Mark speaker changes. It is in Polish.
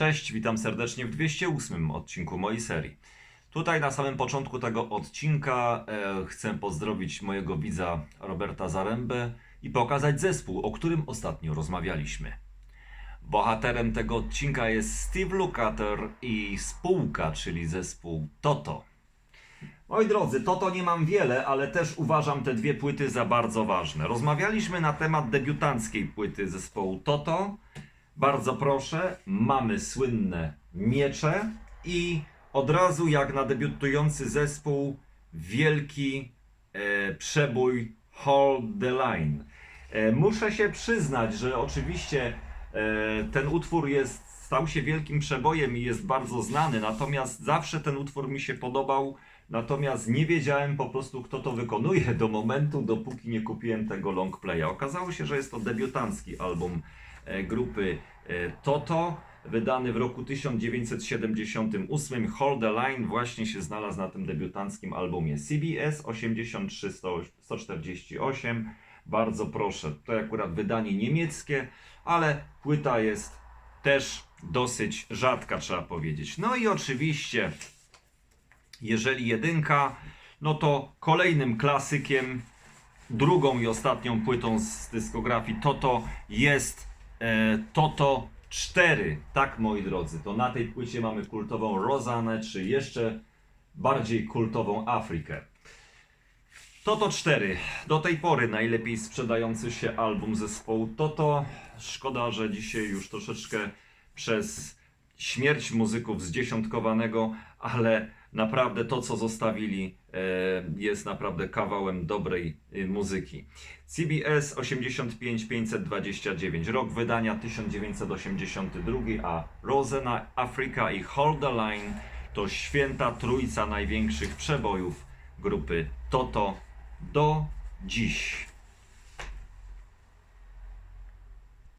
Speaker 1: Cześć, witam serdecznie w 208 odcinku mojej serii. Tutaj na samym początku tego odcinka e, chcę pozdrowić mojego widza Roberta Zarębę i pokazać zespół, o którym ostatnio rozmawialiśmy. Bohaterem tego odcinka jest Steve Lukather i spółka, czyli zespół Toto. Moi drodzy, Toto nie mam wiele, ale też uważam te dwie płyty za bardzo ważne. Rozmawialiśmy na temat debiutanckiej płyty zespołu Toto. Bardzo proszę, mamy słynne miecze i od razu jak na debiutujący zespół wielki e, przebój Hold the Line. E, muszę się przyznać, że oczywiście e, ten utwór jest, stał się wielkim przebojem i jest bardzo znany, natomiast zawsze ten utwór mi się podobał, natomiast nie wiedziałem po prostu kto to wykonuje do momentu, dopóki nie kupiłem tego long playa. Okazało się, że jest to debiutancki album grupy e, Toto, wydany w roku 1978. Hold the Line właśnie się znalazł na tym debiutanckim albumie CBS 83 148. Bardzo proszę, to akurat wydanie niemieckie, ale płyta jest też dosyć rzadka, trzeba powiedzieć. No i oczywiście, jeżeli jedynka, no to kolejnym klasykiem, drugą i ostatnią płytą z dyskografii Toto jest e, Toto 4. Tak, moi drodzy, to na tej płycie mamy kultową Rozanę, czy jeszcze bardziej kultową Afrykę. Toto 4. Do tej pory najlepiej sprzedający się album zespołu Toto. Szkoda, że dzisiaj już troszeczkę przez śmierć muzyków zdziesiątkowanego, ale naprawdę to, co zostawili, e, jest naprawdę kawałem dobrej e, muzyki. CBS 85 529, rok wydania 1982, a Rosena, Afryka i Hold the Line to święta trójca największych przebojów grupy Toto do dziś.